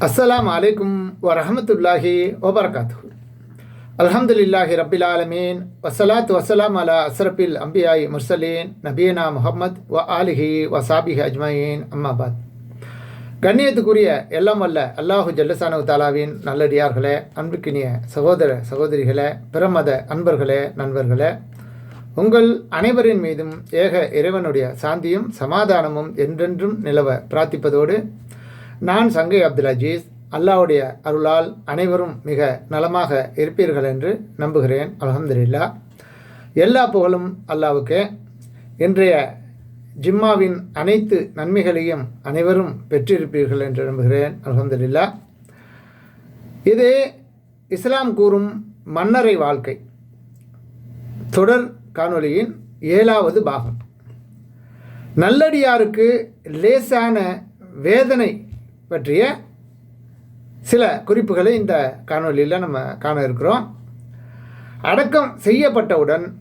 அஸ்ஸலாம் அலைக்கும் வரஹமத்துல்லாஹி வபரகாத்து அல்ஹம்துலில்லாஹி ரபில் ஆலமீன். வசலாத் வசலாம் அலா அஸ்ரபில் அம்பியாய் முர்சலீன் நபீனா முஹம்மத் வ ஆலிஹி வசாபிஹி அஜ்மயீன். அம்மாபாத் கண்ணியத்துக்குரிய எல்லாம் வல்ல அல்லாஹு ஜல்லசானு தாலாவின் நல்லடியார்களே அன்புக்கினிய சகோதர சகோதரிகளே பிரமத அன்பர்களே நண்பர்களே உங்கள் அனைவரின் மீதும் ஏக இறைவனுடைய சாந்தியும் சமாதானமும் என்றென்றும் நிலவ பிரார்த்திப்பதோடு நான் சங்கை அப்துல் அஜீஸ் அல்லாவுடைய அருளால் அனைவரும் மிக நலமாக இருப்பீர்கள் என்று நம்புகிறேன். அலமதுல்லா எல்லா புகழும் அல்லாவுக்கே. இன்றைய ஜிம்மாவின் அனைத்து நன்மைகளையும் அனைவரும் பெற்றிருப்பீர்கள் என்று நம்புகிறேன். அலமதுல்லா இது இஸ்லாம் கூறும் மன்னரை வாழ்க்கை. தொடர் காணொலியின் ஏழாவது பாகம். நல்லடியாருக்கு லேசான வேதனை பற்றிய சில குறிப்புகளை இந்த காணொளியில் நம்ம காண இருக்கிறோம். அடக்கம் செய்யப்பட்டவுடன்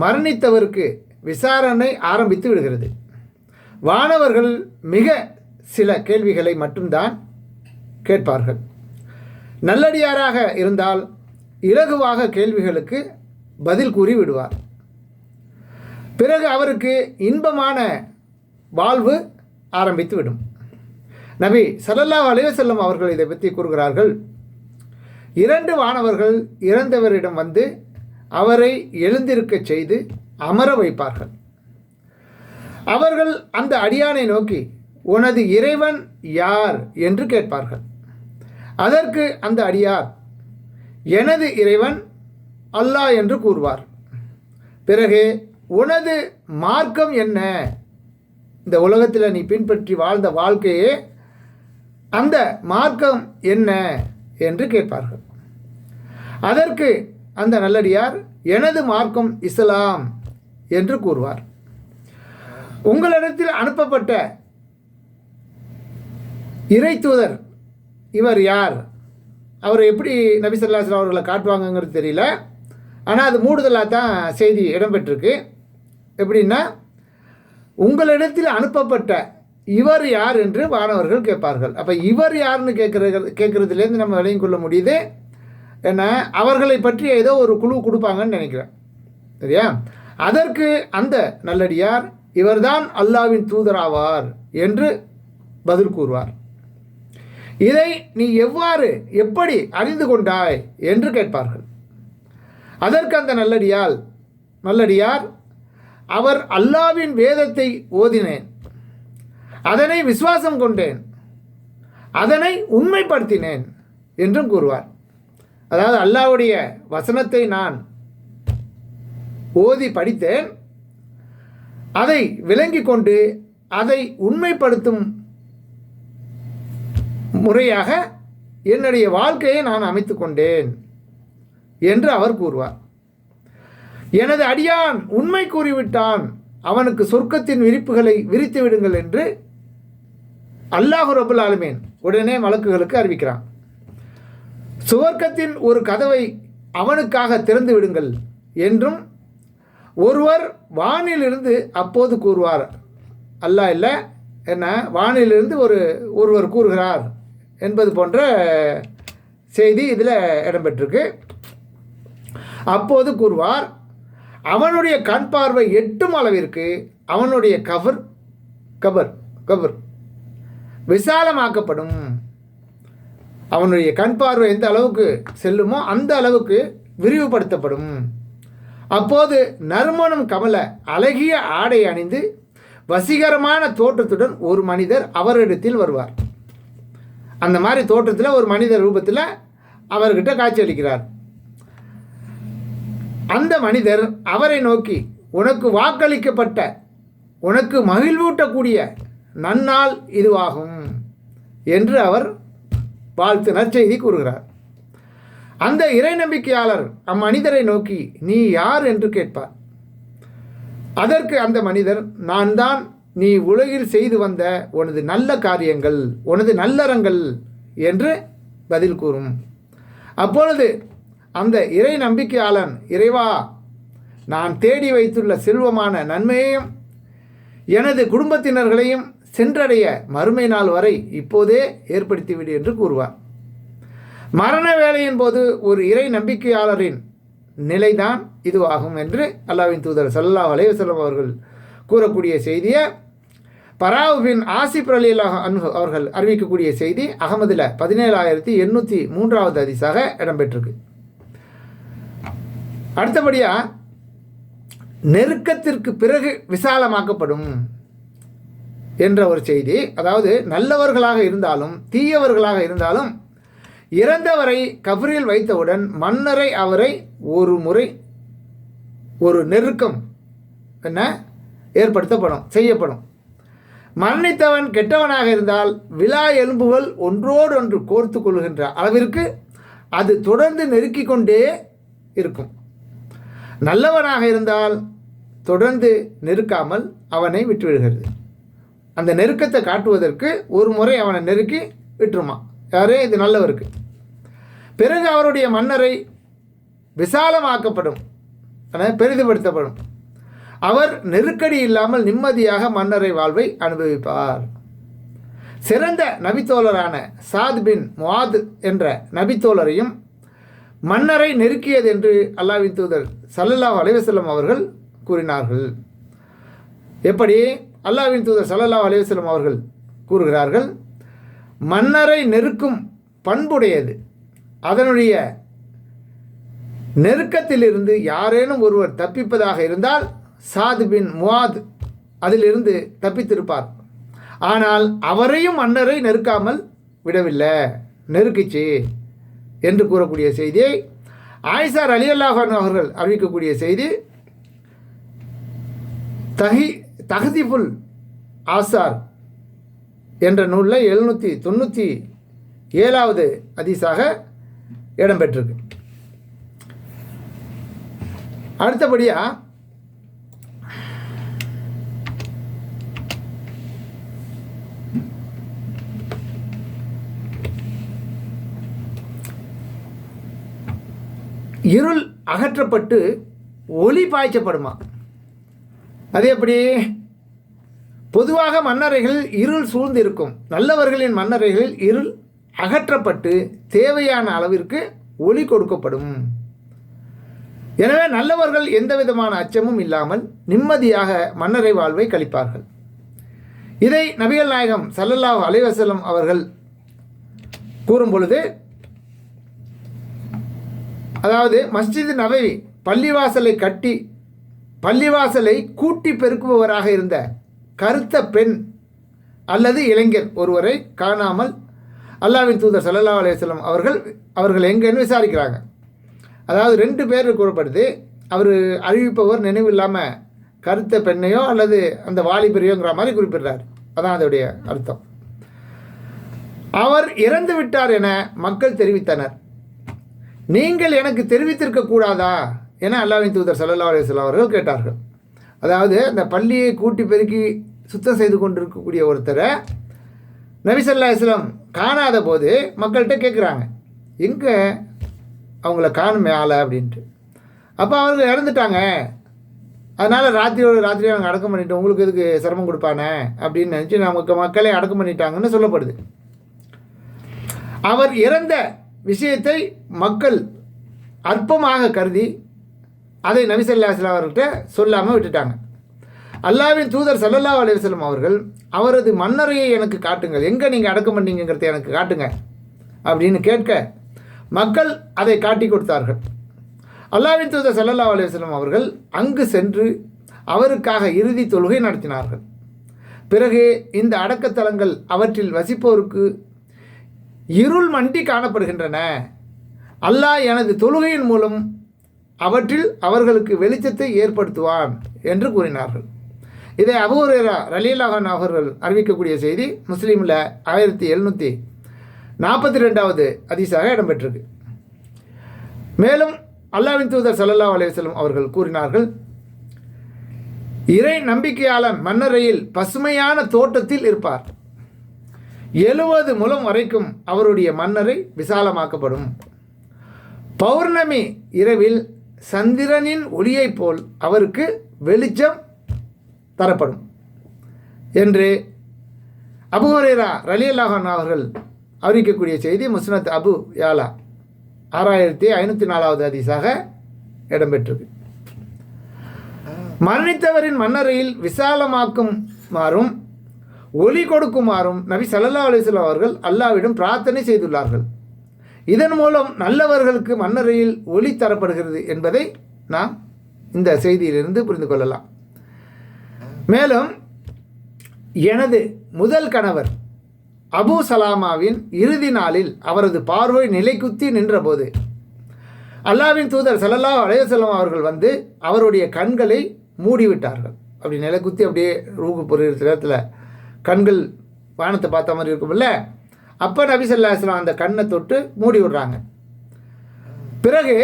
மரணித்தவருக்கு விசாரணை ஆரம்பித்து விடுகிறது. வானவர்கள் மிக சில கேள்விகளை மட்டும்தான் கேட்பார்கள். நல்லடியாராக இருந்தால் இலகுவாக கேள்விகளுக்கு பதில் கூறி விடுவார். பிறகு அவருக்கு இன்பமான வாழ்வு ஆரம்பித்து விடும். நபி ஸல்லல்லாஹு அலைஹி அவர்கள் இதை பற்றி கூறுகிறார்கள். இரண்டு வானவர்கள் இறந்தவரிடம் வந்து அவரை எழுந்திருக்கச் செய்து அமர வைப்பார்கள். அவர்கள் அந்த அடியானை நோக்கி உனது இறைவன் யார்? என்று கேட்பார்கள். அதற்கு அந்த அடியார் எனது இறைவன் அல்லாஹ் என்று கூறுவார். பிறகு உனது மார்க்கம் என்ன? இந்த உலகத்தில் நீ பின்பற்றி வாழ்ந்த வாழ்க்கையே அந்த மார்க்கம் என்ன என்று கேட்பார்கள். அதற்கு அந்த நல்லடியார் எனது மார்க்கம் இஸ்லாம் என்று கூறுவார். உங்களிடத்தில் அனுப்பப்பட்ட இறை தூதர் இவர் யார்? அவர் எப்படி நபி அவர்களை காட்டுவாங்கங்கிறது தெரியல. ஆனால் அது மூடுதலாக தான் செய்தி இடம்பெற்றிருக்கு. எப்படின்னா உங்களிடத்தில் அனுப்பப்பட்ட இவர் யார் என்று மாணவர்கள் கேட்பார்கள். அப்போ இவர் யாருன்னு கேட்குற கேட்குறதுலேருந்து நம்ம விளையும் கொள்ள முடியுது. ஏன்னா அவர்களை பற்றி ஏதோ ஒரு குழு கொடுப்பாங்கன்னு நினைக்கிறேன். சரியா? அதற்கு அந்த நல்லடியார் இவர்தான் அல்லாவின் தூதராவார் என்று பதில் கூறுவார். இதை நீ எவ்வாறு எப்படி அறிந்து கொண்டாய் என்று கேட்பார்கள். அதற்கு அந்த நல்லடியால் நல்லடியார் அவர் அல்லாவின் வேதத்தை ஓதினேன். அதனை விசுவாசம் கொண்டேன். அதனை உண்மைப்படுத்தினேன் என்றும் கூறுவார். அதாவது அல்லாவுடைய வசனத்தை நான் ஓதி படித்தேன். அதை விளங்கி கொண்டு அதை உண்மைப்படுத்தும் முறையாக என்னுடைய வாழ்க்கையை நான் அமைத்து கொண்டேன் என்று அவர் கூறுவார். எனது அடியான் உண்மை கூறிவிட்டான். அவனுக்கு சொர்க்கத்தின் விரிப்புகளை விரித்து விடுங்கள் என்று அல்லாஹு ரபுல் ஆலமீன் உடனே மலக்குகளுக்கு அறிவிக்கிறான். சுவர்க்கத்தின் ஒரு கதவை அவனுக்காக திறந்து விடுங்கள் என்றும் ஒருவர் வானிலிருந்து அப்போது கூறுவார். அல்லாஹ் இல்லை என்ன வானிலிருந்து ஒரு ஒருவர் கூறுகிறார் என்பது போன்ற செய்தி இதில் இடம்பெற்றிருக்கு. அப்போது கூறுவார் அவனுடைய கண் பார்வை எட்டும் அளவிற்கு அவனுடைய கவர் கபர் கபர். விசாலமாக்கப்படும். அவனுடைய கண் பார்வை எந்த அளவுக்கு செல்லுமோ அந்த அளவுக்கு விரிவுபடுத்தப்படும். அப்போது நறுமணம் கமல அழகிய ஆடை அணிந்து வசீகரமான தோற்றத்துடன் ஒரு மனிதர் அவரிடத்தில் வருவார். அந்த மாதிரி தோற்றத்தில் ஒரு மனிதர் ரூபத்தில் அவர்கிட்ட காட்சியளிக்கிறார் அந்த மனிதர் அவரை நோக்கி உனக்கு வாக்களிக்கப்பட்ட உனக்கு மகிழ்வூட்டக்கூடிய நன்னால் இதுவாகும் என்று அவர் வாழ்த்து நற்செய்தி கூறுகிறார். அந்த இறை நம்பிக்கையாளர் அம்மனிதரை நோக்கி நீ யார் என்று கேட்பார். அதற்கு அந்த மனிதர் நான் தான் நீ உலகில் செய்து வந்த உனது நல்ல காரியங்கள் உனது நல்லறங்கள் என்று பதில் கூறும். அப்பொழுது அந்த இறை நம்பிக்கையாளன் இறைவா நான் தேடி வைத்துள்ள செல்வமான நன்மையையும் எனது குடும்பத்தினர்களையும் சென்றடைய மறுமை நாள் வரை இப்போதே ஏற்படுத்திவிடு என்று கூறுவார். மரண வேலையின் போது ஒரு இறை நம்பிக்கையாளரின் நிலைதான் இதுவாகும் என்று அல்லாவின் தூதர் சல்லா அலைவசல்லம் அவர்கள் கூறக்கூடிய செய்தியை பராவுபின் ஆசி ஆசிப் அலி அன்ஹு அவர்கள் அறிவிக்கக்கூடிய செய்தி அகமதில் பதினேழாயிரத்தி எண்ணூற்றி மூன்றாவது அதிசாக இடம்பெற்றிருக்கு. அடுத்தபடியாக நெருக்கத்திற்கு பிறகு விசாலமாக்கப்படும் என்ற ஒரு செய்தி. அதாவது நல்லவர்களாக இருந்தாலும் தீயவர்களாக இருந்தாலும் இறந்தவரை கபரில் வைத்தவுடன் மன்னரை அவரை ஒரு முறை ஒரு நெருக்கம் என்ன? ஏற்படுத்தப்படும் செய்யப்படும். மரணித்தவன் கெட்டவனாக இருந்தால் விழா எலும்புகள் ஒன்றோடொன்று கோர்த்து கொள்கின்ற அளவிற்கு அது தொடர்ந்து நெருக்கிக் கொண்டே இருக்கும். நல்லவனாக இருந்தால் தொடர்ந்து நெருக்காமல் அவனை விட்டுவிடுகிறது. அந்த நெருக்கத்தை காட்டுவதற்கு ஒரு முறை அவனை நெருக்கி விட்டுருமா. யாரே இது நல்லவருக்கு. பிறகு அவருடைய மன்னரை விசாலமாக்கப்படும். என பெரிதுபடுத்தப்படும். அவர் நெருக்கடி இல்லாமல் நிம்மதியாக மன்னரை வாழ்வை அனுபவிப்பார். சிறந்த நபித்தோழரான சாத் பின் முவாத் என்ற நபித்தோழரையும் மன்னரை நெருக்கியது என்று அல்லாவின் தூதர் சல்லல்லாஹ் அலைவசல்லம் அவர்கள் கூறினார்கள். எப்படி? அல்லாவின் தூதர் சல்லல்லா அலைவசல்லம் அவர்கள் கூறுகிறார்கள் மன்னரை நெருக்கும் பண்புடையது. அதனுடைய நெருக்கத்திலிருந்து யாரேனும் ஒருவர் தப்பிப்பதாக இருந்தால் சாது பின் முவாத் அதிலிருந்து தப்பித்திருப்பார். ஆனால் அவரையும் மன்னரை நெருக்காமல் விடவில்லை. நெருக்குச்சு என்று கூறக்கூடிய செய்தியை ஆயிசார் அலி அல்லாஹான் அவர்கள் அறிவிக்கக்கூடிய செய்தி தகி தகுதிஃபுல் ஆசார் என்ற நூலில் எழுநூற்றி தொண்ணூற்றி ஏழாவது அதிசாக இடம்பெற்றிருக்கு. அடுத்தபடியாக இருள் அகற்றப்பட்டு ஒளி பாய்ச்சப்படுமா? அது எப்படி? பொதுவாக மன்னரைகள் இருள் சூழ்ந்திருக்கும். நல்லவர்களின் மன்னரைகளில் இருள் அகற்றப்பட்டு தேவையான அளவிற்கு ஒளி கொடுக்கப்படும். எனவே நல்லவர்கள் எந்த விதமான அச்சமும் இல்லாமல் நிம்மதியாக மன்னரை வாழ்வை கழிப்பார்கள். இதை நபிகள் நாயகம் சல்லல்லாஹ் அலைவசல்லம் அவர்கள் கூறும் பொழுது அதாவது மஸ்ஜித் நபவி பள்ளிவாசலை கட்டி பள்ளிவாசலை கூட்டி பெருக்குபவராக இருந்த கருத்த பெண் அல்லது இளைஞர் ஒருவரை காணாமல் அல்லாவின் தூதர் சல்லா அலையம் அவர்கள் அவர்கள் எங்கேன்னு விசாரிக்கிறாங்க. அதாவது ரெண்டு பேர் கூறப்படுது அவர் அறிவிப்பவர் நினைவு இல்லாமல் கருத்த பெண்ணையோ அல்லது அந்த வாலிபரையோங்கிற மாதிரி குறிப்பிடுறார். அதான் அதோடைய அர்த்தம். அவர் இறந்து விட்டார் என மக்கள் தெரிவித்தனர். நீங்கள் எனக்கு தெரிவித்திருக்க கூடாதா? என அல்லாவின் தூதர் சல்லா அலிஸ்லாம் அவர்கள் கேட்டார்கள். அதாவது அந்த பள்ளியை கூட்டி பெருக்கி சுத்தம் செய்து கொண்டிருக்கக்கூடிய ஒருத்தரை நபிசல்லா இஸ்லாம் காணாத போது மக்கள்கிட்ட கேட்குறாங்க எங்கே அவங்கள காணுமே ஆளை அப்படின்ட்டு. அப்போ அவங்க இறந்துட்டாங்க. அதனால் ராத்திரியோட ராத்திரியோ அவங்க அடக்கம் பண்ணிட்டோம். உங்களுக்கு எதுக்கு சிரமம் கொடுப்பானே அப்படின்னு நினச்சி நமக்கு மக்களை அடக்கம் பண்ணிட்டாங்கன்னு சொல்லப்படுது. அவர் இறந்த விஷயத்தை மக்கள் அற்பமாக கருதி அதை நபிசல்லாஸ்லாம் அவர்கிட்ட சொல்லாமல் விட்டுட்டாங்க. அல்லாவின் தூதர் சல்லல்லா அலுவலம் அவர்கள் அவரது மன்னரையை எனக்கு காட்டுங்கள். எங்கே நீங்கள் அடக்கம் பண்ணீங்கிறத எனக்கு காட்டுங்க. அப்படின்னு கேட்க மக்கள் அதை காட்டி கொடுத்தார்கள். அல்லாவின் தூதர் சல்லல்லா அலுவலம் அவர்கள் அங்கு சென்று அவருக்காக இறுதி தொழுகை நடத்தினார்கள். பிறகு இந்த அடக்கத்தலங்கள் அவற்றில் வசிப்போருக்கு இருள் மண்டி காணப்படுகின்றன. அல்லாஹ் எனது தொழுகையின் மூலம் அவற்றில் அவர்களுக்கு வெளிச்சத்தை ஏற்படுத்துவான் என்று கூறினார்கள். இதை அபூரேரா ரலீலாகன் அவர்கள் அறிவிக்கக்கூடிய செய்தி முஸ்லீமில் ஆயிரத்தி எழுநூற்றி நாற்பத்தி ரெண்டாவது அதிசாக இடம்பெற்றிருக்கு. மேலும் அல்லாவின் தூதர் சல்லா அலையம் அவர்கள் கூறினார்கள் இறை நம்பிக்கையாளன் மன்னரையில் பசுமையான தோட்டத்தில் இருப்பார். எழுபது முலம் வரைக்கும் அவருடைய மன்னரை விசாலமாக்கப்படும். பௌர்ணமி இரவில் சந்திரனின் ஒளியைப் போல் அவருக்கு வெளிச்சம் தரப்படும். என்று அபு ஹுரைரா ரலி அல்லாஹான் அவர்கள் அறிவிக்கக்கூடிய செய்தி முஸ்னத் அபு யாலா ஆறாயிரத்தி ஐநூற்றி நாலாவது அதிசாக இடம்பெற்றது மரணித்தவரின் மன்னரையில் விசாலமாக்குமாறும் ஒளி கொடுக்குமாறும் நபி சல்லா அலிஸ்லாம் அவர்கள் அல்லாவிடம் பிரார்த்தனை செய்துள்ளார்கள். இதன் மூலம் நல்லவர்களுக்கு மன்னரையில் ஒளி தரப்படுகிறது என்பதை நாம் இந்த செய்தியிலிருந்து புரிந்து கொள்ளலாம். மேலும் எனது முதல் கணவர் அபு சலாமாவின் இறுதி நாளில் அவரது பார்வை நிலைக்குத்தி நின்றபோது அல்லாவின் தூதர் ஸல்லல்லாஹு அலைஹி அவர்கள் வந்து அவருடைய கண்களை மூடிவிட்டார்கள். அப்படி நிலைக்குத்தி அப்படியே ரூகு பொருள் நேரத்தில் கண்கள் வானத்தை பார்த்த மாதிரி இருக்கும்ல? அப்போ நபிசல்லாஸ்லாம் அந்த கண்ணை தொட்டு மூடி விடுறாங்க. பிறகு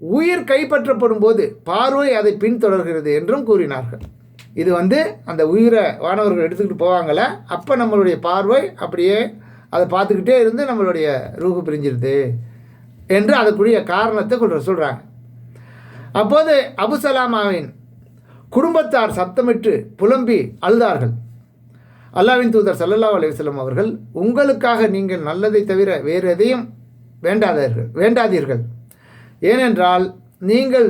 உயிர் கைப்பற்றப்படும் போது பார்வை அதை பின்தொடர்கிறது என்றும் கூறினார்கள். இது வந்து அந்த உயிரை வானவர்கள் எடுத்துக்கிட்டு போவாங்கள அப்போ நம்மளுடைய பார்வை அப்படியே அதை பார்த்துக்கிட்டே இருந்து நம்மளுடைய ரூகு பிரிஞ்சிருது என்று அதுக்குரிய காரணத்தை கொண்டு சொல்கிறாங்க அப்போது அபுசலாமாவின் குடும்பத்தார் சத்தமிட்டு புலம்பி அழுதார்கள். அல்லாவின் தூதர் சல்லல்லா அலைஹி அவர்கள் உங்களுக்காக நீங்கள் நல்லதை தவிர வேறு எதையும் வேண்டாதீர்கள் வேண்டாதீர்கள். ஏனென்றால் நீங்கள்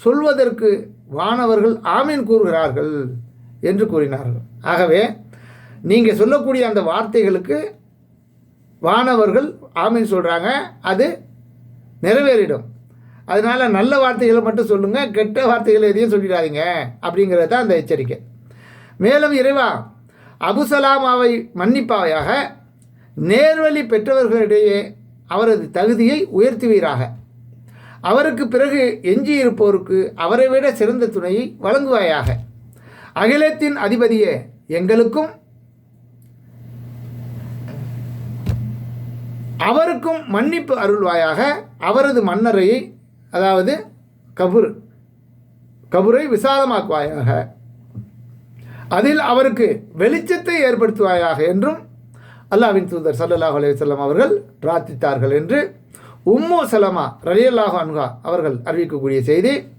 சொல்வதற்கு வானவர்கள் ஆமீன் கூறுகிறார்கள் என்று கூறினார்கள். ஆகவே நீங்கள் சொல்லக்கூடிய அந்த வார்த்தைகளுக்கு வானவர்கள் ஆமீன் சொல்கிறாங்க அது நிறைவேறிடும். அதனால் நல்ல வார்த்தைகளை மட்டும் சொல்லுங்கள் கெட்ட வார்த்தைகளை எதையும் சொல்லிடாதீங்க அப்படிங்கிறது தான் அந்த எச்சரிக்கை. மேலும் இறைவா அபுசலாமாவை மன்னிப்பாயாக நேர்வழி பெற்றவர்களிடையே அவரது தகுதியை உயர்த்துவீராக. அவருக்கு பிறகு எஞ்சியிருப்போருக்கு அவரை விட சிறந்த துணையை வழங்குவாயாக. அகிலத்தின் அதிபதியே எங்களுக்கும் அவருக்கும் மன்னிப்பு அருள்வாயாக அவரது மன்னரையை அதாவது கபுர் கபுரை விசாலமாக்குவாயாக. அதில் அவருக்கு வெளிச்சத்தை ஏற்படுத்துவாயாக என்றும் அல்லாவின் தூதர் சல்லல்லாஹ் அலையம் அவர்கள் பிரார்த்தித்தார்கள் என்று உம்மு சலமா ரலியல்லாஹ் அன்ஹா அவர்கள் அறிவிக்கக்கூடிய செய்தி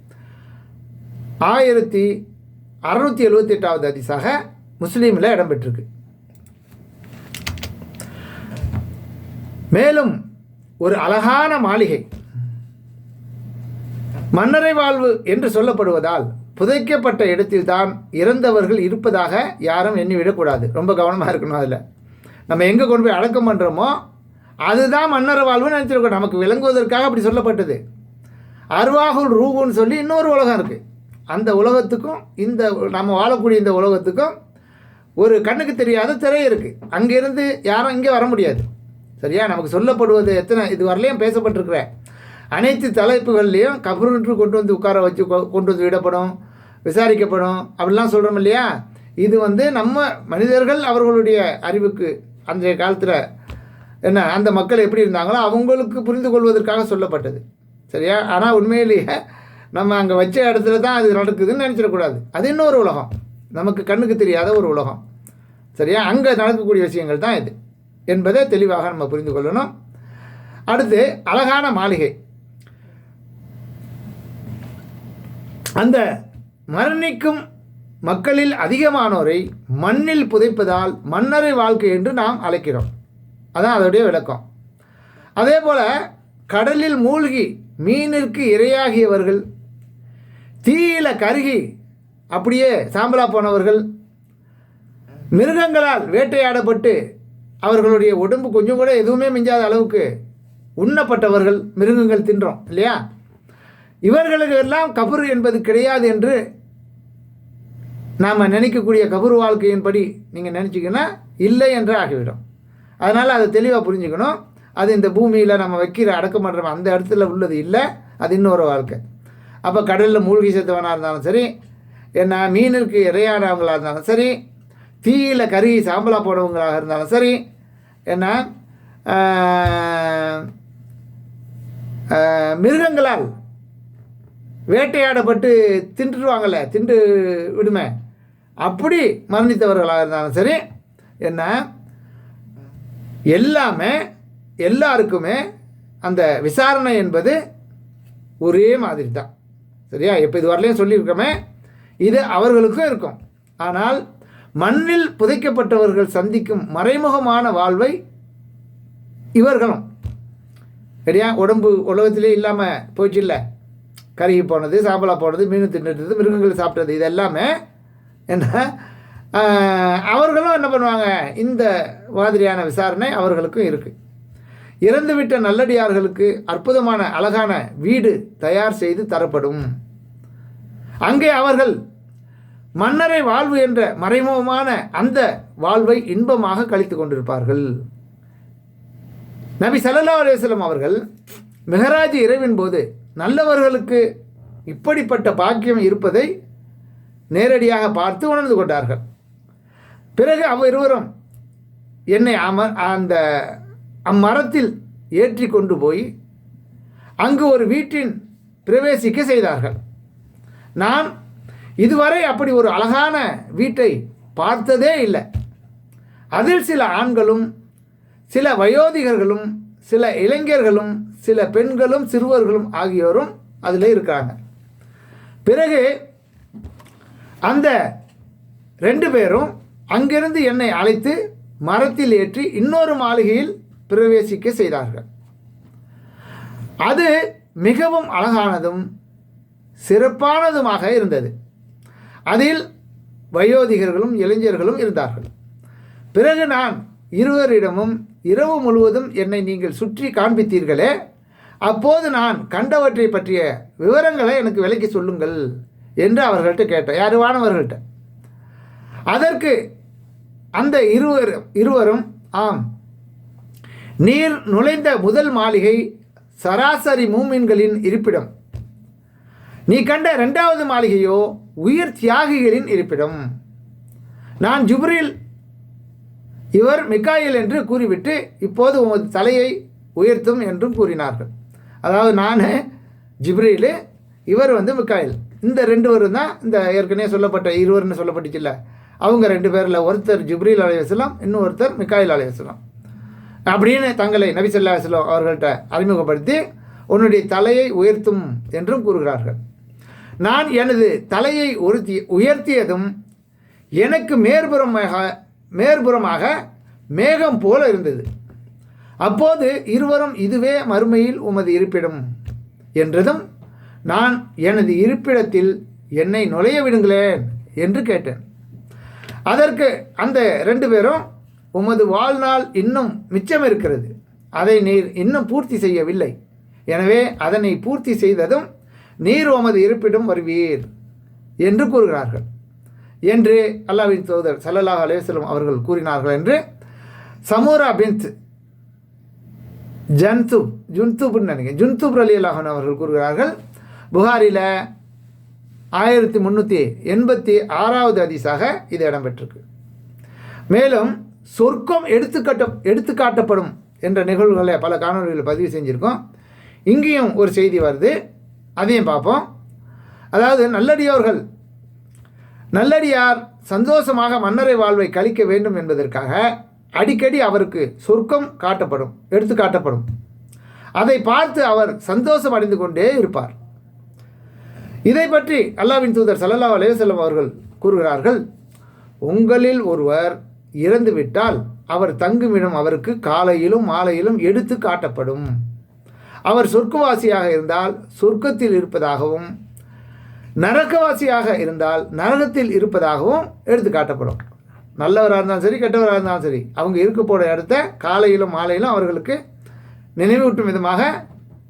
ஆயிரத்தி அறுநூற்றி எழுபத்தி எட்டாவது அதிசாக முஸ்லீமில் இடம்பெற்றிருக்கு. மேலும் ஒரு அழகான மாளிகை மன்னரை வாழ்வு என்று சொல்லப்படுவதால் புதைக்கப்பட்ட இடத்தில்தான் இறந்தவர்கள் இருப்பதாக யாரும் எண்ணிவிடக்கூடாது. ரொம்ப கவனமாக இருக்கணும் அதில். நம்ம எங்கே கொண்டு போய் அடக்கம் பண்ணுறோமோ அதுதான் மன்னர் வாழ்வுன்னு நினச்சிருக்கோம். நமக்கு விளங்குவதற்காக அப்படி சொல்லப்பட்டது. அருவாகுல் ரூகுன்னு சொல்லி இன்னொரு உலகம் இருக்குது அந்த உலகத்துக்கும் இந்த நம்ம வாழக்கூடிய இந்த உலகத்துக்கும் ஒரு கண்ணுக்கு தெரியாத திரை இருக்குது அங்கேருந்து யாரும் இங்கே வர முடியாது. சரியா? நமக்கு சொல்லப்படுவது எத்தனை? இது வரலையும் பேசப்பட்டிருக்கிற. அனைத்து தலைப்புகள்லையும் கபருன்று கொண்டு வந்து உட்கார வச்சு கொ- கொண்டு வந்து விடப்படும். விசாரிக்கப்படும். அப்படிலாம் சொல்கிறோம் இல்லையா? இது வந்து நம்ம மனிதர்கள் அவர்களுடைய அறிவுக்கு அன்றைய காலத்தில் என்ன அந்த மக்கள் எப்படி இருந்தாங்களோ அவங்களுக்கு புரிந்து கொள்வதற்காக சொல்லப்பட்டது. சரியா? ஆனால் உண்மையிலேயே நம்ம அங்கே வச்ச இடத்துல தான் அது நடக்குதுன்னு நினச்சிடக்கூடாது. அது இன்னொரு உலகம். நமக்கு கண்ணுக்கு தெரியாத ஒரு உலகம். சரியா? அங்கே நடக்கக்கூடிய விஷயங்கள் தான் இது. என்பதை தெளிவாக நம்ம புரிந்து கொள்ளணும். அடுத்து அழகான மாளிகை. அந்த மரணிக்கும் மக்களில் அதிகமானோரை மண்ணில் புதைப்பதால் மன்னரை வாழ்க்கை என்று நாம் அழைக்கிறோம். அதான் அதோடைய விளக்கம். அதே போல் கடலில் மூழ்கி மீனிற்கு இரையாகியவர்கள் தீயில கருகி அப்படியே சாம்பலா போனவர்கள் மிருகங்களால் வேட்டையாடப்பட்டு அவர்களுடைய உடம்பு கொஞ்சம் கூட எதுவுமே மிஞ்சாத அளவுக்கு உண்ணப்பட்டவர்கள் மிருகங்கள் தின்றோம் இல்லையா? இவர்களுக்கு எல்லாம் கபர் என்பது கிடையாது என்று நாம் நினைக்கக்கூடிய கபர் வாழ்க்கையின்படி நீங்கள் நினச்சிங்கன்னா இல்லை என்று ஆகிவிடும். அதனால் அதை தெளிவாக புரிஞ்சுக்கணும். அது இந்த பூமியில் நம்ம வைக்கிற அடக்கம் பண்ணுற அந்த இடத்துல உள்ளது இல்லை அது இன்னொரு வாழ்க்கை. அப்போ கடலில் மூழ்கி செத்தவனாக இருந்தாலும் சரி என்ன மீனிற்கு இறையானவங்களாக இருந்தாலும் சரி தீயில் கருகி சாம்பலாக போனவங்களாக இருந்தாலும் சரி என்ன மிருகங்களால் வேட்டையாடப்பட்டு தின்றுடுவாங்கள்ல தின்று விடுமே. அப்படி மரணித்தவர்களாக இருந்தாலும் சரி என்ன? எல்லாமே எல்லாருக்குமே அந்த விசாரணை என்பது ஒரே மாதிரி தான் சரியா? இப்போ இது வரலையும் சொல்லியிருக்கோமே இது அவர்களுக்கும் இருக்கும். ஆனால் மண்ணில் புதைக்கப்பட்டவர்கள் சந்திக்கும் மறைமுகமான வாழ்வை இவர்களும். சரியா? உடம்பு உலகத்திலே இல்லாமல் போச்சு இல்லை? கருகி போனது சாம்பலா போனது மீன் தின்னுட்டு மிருகங்கள் சாப்பிட்டது இது எல்லாமே என்ன அவர்களும் என்ன பண்ணுவாங்க? இந்த மாதிரியான விசாரணை அவர்களுக்கும் இருக்குது இறந்துவிட்ட நல்லடியார்களுக்கு அற்புதமான அழகான வீடு தயார் செய்து தரப்படும். அங்கே அவர்கள் மன்னரை வாழ்வு என்ற மறைமுகமான அந்த வாழ்வை இன்பமாக கழித்து கொண்டிருப்பார்கள். நபி சல்லா அலுவலம் அவர்கள் மெஹராஜ் இரவின் போது நல்லவர்களுக்கு இப்படிப்பட்ட பாக்கியம் இருப்பதை நேரடியாக பார்த்து உணர்ந்து கொண்டார்கள். பிறகு அவ்விருவரும் என்னை அமர் அந்த அம்மரத்தில் ஏற்றி கொண்டு போய் அங்கு ஒரு வீட்டின் பிரவேசிக்க செய்தார்கள். நான் இதுவரை அப்படி ஒரு அழகான வீட்டை பார்த்ததே இல்லை. அதில் சில ஆண்களும் சில வயோதிகர்களும் சில இளைஞர்களும் சில பெண்களும் சிறுவர்களும் ஆகியோரும் அதில் இருக்கிறாங்க. பிறகு அந்த ரெண்டு பேரும் அங்கிருந்து என்னை அழைத்து மரத்தில் ஏற்றி இன்னொரு மாளிகையில் பிரவேசிக்க செய்தார்கள். அது மிகவும் அழகானதும் சிறப்பானதுமாக இருந்தது. அதில் வயோதிகர்களும் இளைஞர்களும் இருந்தார்கள். பிறகு நான் இருவரிடமும் இரவு முழுவதும் என்னை நீங்கள் சுற்றி காண்பித்தீர்களே அப்போது நான் கண்டவற்றை பற்றிய விவரங்களை எனக்கு விலைக்கு சொல்லுங்கள் என்று அவர்கள்ட்ட கேட்டேன். யார்? வானவர்கள்ட்ட. அதற்கு அந்த இருவர் இருவரும் ஆம் நீர் நுழைந்த முதல் மாளிகை சராசரி மூமின்களின் இருப்பிடம். நீ கண்ட இரண்டாவது மாளிகையோ உயிர் தியாகிகளின் இருப்பிடம். நான் ஜுப்ரில் இவர் மிக்காயில் என்று கூறிவிட்டு இப்போது உமது தலையை உயர்த்தும் என்றும் கூறினார்கள். அதாவது நான் ஜிப்ரீலு இவர் வந்து மிக்காயில். இந்த ரெண்டு பேரும் தான் இந்த ஏற்கனவே சொல்லப்பட்ட இருவர்னு சொல்லப்பட்டுச்சுல்ல. அவங்க ரெண்டு பேரில் ஒருத்தர் ஜிப்ரீல் அலையாஸ்லாம் இன்னொருத்தர் மிக்காயில் அலையவசலாம் அப்படின்னு தங்களை நபி ஸல்லல்லாஹு அலைஹி அவர்கள்ட்ட அறிமுகப்படுத்தி உன்னுடைய தலையை உயர்த்தும் என்றும் கூறுகிறார்கள். நான் எனது தலையை உறுத்தி உயர்த்தியதும் எனக்கு மேற்புறமாக மேற்புறமாக மேகம் போல இருந்தது. அப்போது இருவரும் இதுவே மறுமையில் உமது இருப்பிடம் என்றதும் நான் எனது இருப்பிடத்தில் என்னை நுழைய விடுங்களேன் என்று கேட்டேன். அதற்கு அந்த ரெண்டு பேரும் உமது வாழ்நாள் இன்னும் மிச்சம் இருக்கிறது அதை நீர் இன்னும் பூர்த்தி செய்யவில்லை. எனவே அதனை பூர்த்தி செய்ததும் நீர் உமது இருப்பிடம் வருவீர் என்று கூறுகிறார்கள். என்று அல்லாவின் தூதர் சல்லல்லாஹ் அலேஸ்லம் அவர்கள் கூறினார்கள் என்று சமூரா பின்த் ஜன்துப் ஜுன்துப்னு நினைக்கிறேன். ஜுன்துப் அலி அல்லாஹன் அவர்கள் கூறுகிறார்கள் புகாரில் ஆயிரத்தி முந்நூற்றி எண்பத்தி ஆறாவது அதிசாக இது இடம்பெற்றிருக்கு. மேலும் சொர்க்கம் எடுத்துக்காட்ட எடுத்துக்காட்டப்படும் என்ற நிகழ்வுகளை பல காணொலிகளில் பதிவு செஞ்சுருக்கோம். இங்கேயும் ஒரு செய்தி வருது அதையும் பார்ப்போம். அதாவது நல்லடியோர்கள் நல்லடியார் சந்தோஷமாக மன்னரை வாழ்வை கழிக்க வேண்டும் என்பதற்காக அடிக்கடி அவருக்கு சொர்க்கம் காட்டப்படும் எடுத்து காட்டப்படும் அதை பார்த்து அவர் சந்தோஷம் அடைந்து கொண்டே இருப்பார். இதை பற்றி அல்லாவின் தூதர் சல்லல்லா அலைஹி அவர்கள் கூறுகிறார்கள் உங்களில் ஒருவர் இறந்துவிட்டால் அவர் தங்குமிடம் அவருக்கு காலையிலும் மாலையிலும் எடுத்து காட்டப்படும். அவர் சொர்க்கவாசியாக இருந்தால் சொர்க்கத்தில் இருப்பதாகவும் நரகவாசியாக இருந்தால் நரகத்தில் இருப்பதாகவும் எடுத்து காட்டப்படும். நல்லவராக இருந்தாலும் சரி கெட்டவராக இருந்தாலும் சரி அவங்க இருக்க போகிற இடத்த காலையிலும் மாலையிலும் அவர்களுக்கு நினைவூட்டும் விதமாக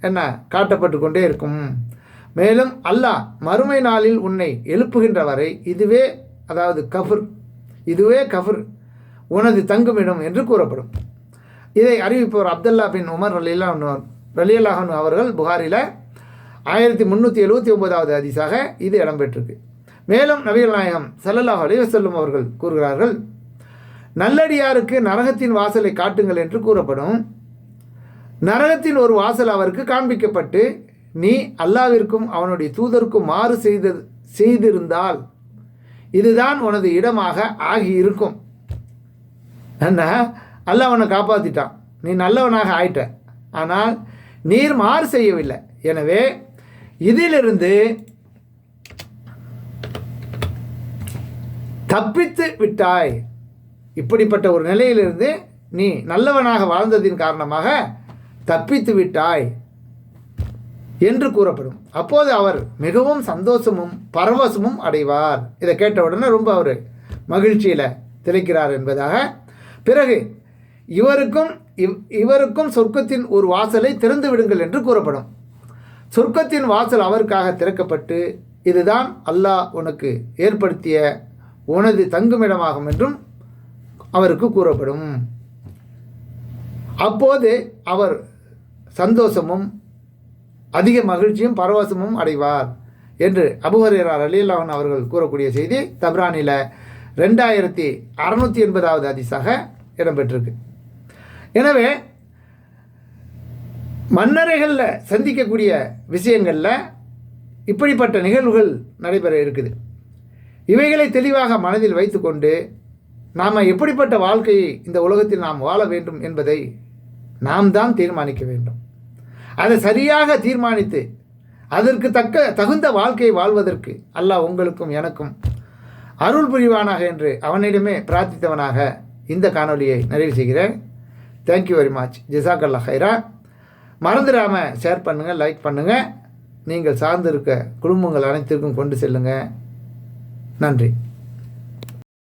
என்ன காட்டப்பட்டு கொண்டே இருக்கும். மேலும் அல்லாஹ் மறுமை நாளில் உன்னை எழுப்புகின்ற வரை இதுவே அதாவது கஃபுர் இதுவே கஃபுர் உனது தங்குமிடம் என்று கூறப்படும். இதை அறிவிப்பவர் அப்துல்லா பின் உமர் ரலியல்லா ரலியல்லாஹன் அவர்கள் புகாரில் ஆயிரத்தி முந்நூற்றி எழுபத்தி ஒன்பதாவது அதிசாக இது இடம்பெற்றிருக்கு. மேலும் நபிகள் நாயகம் சல்லல்லாஹ் அலைவசல்லும் அவர்கள் கூறுகிறார்கள் நல்லடியாருக்கு நரகத்தின் வாசலை காட்டுங்கள் என்று கூறப்படும். நரகத்தின் ஒரு வாசல் அவருக்கு காண்பிக்கப்பட்டு நீ அல்லாவிற்கும் அவனுடைய தூதருக்கும் மாறு செய்த செய்திருந்தால் இதுதான் உனது இடமாக ஆகி இருக்கும் என்ன? அல்லாஹ் அவனை காப்பாற்றிட்டான் நீ நல்லவனாக ஆயிட்ட. ஆனால் நீர் மாறு செய்யவில்லை. எனவே இதிலிருந்து தப்பித்து விட்டாய். இப்படிப்பட்ட ஒரு நிலையிலிருந்து நீ நல்லவனாக வாழ்ந்ததின் காரணமாக தப்பித்து விட்டாய் என்று கூறப்படும். அப்போது அவர் மிகவும் சந்தோஷமும் பரவசமும் அடைவார். இதை கேட்ட உடனே ரொம்ப அவர் மகிழ்ச்சியில் திளைக்கிறார் என்பதாக. பிறகு இவருக்கும் இவ் இவருக்கும் சொர்க்கத்தின் ஒரு வாசலை திறந்து விடுங்கள் என்று கூறப்படும். சொர்க்கத்தின் வாசல் அவருக்காக திறக்கப்பட்டு இதுதான் அல்லாஹ் உனக்கு ஏற்படுத்திய உனது தங்குமிடமாகும் என்றும் அவருக்கு கூறப்படும். அப்போது அவர் சந்தோஷமும் அதிக மகிழ்ச்சியும் பரவசமும் அடைவார் என்று அபுஹரேரார் அலியல்லாஹன் அவர்கள் கூறக்கூடிய செய்தி தப்ரானில் ரெண்டாயிரத்தி அறநூற்றி எண்பதாவது அதிசாக இடம்பெற்றிருக்கு. எனவே மன்னரைகளில் சந்திக்கக்கூடிய விஷயங்களில் இப்படிப்பட்ட நிகழ்வுகள் நடைபெற இருக்குது. இவைகளை தெளிவாக மனதில் வைத்துக்கொண்டு நாம் எப்படிப்பட்ட வாழ்க்கையை இந்த உலகத்தில் நாம் வாழ வேண்டும் என்பதை நாம் தான் தீர்மானிக்க வேண்டும். அதை சரியாக தீர்மானித்து அதற்கு தக்க தகுந்த வாழ்க்கையை வாழ்வதற்கு அல்லாஹ் உங்களுக்கும் எனக்கும் அருள் புரிவானாக என்று அவனிடமே பிரார்த்தித்தவனாக இந்த காணொலியை நிறைவு செய்கிறேன். தேங்க்யூ வெரி மச் ஜிசாக்கல்லா ஹைரா மறந்துடாமல் ஷேர் பண்ணுங்கள் லைக் பண்ணுங்கள் நீங்கள் சார்ந்திருக்க குடும்பங்கள் அனைத்திற்கும் கொண்டு செல்லுங்கள் நன்றி.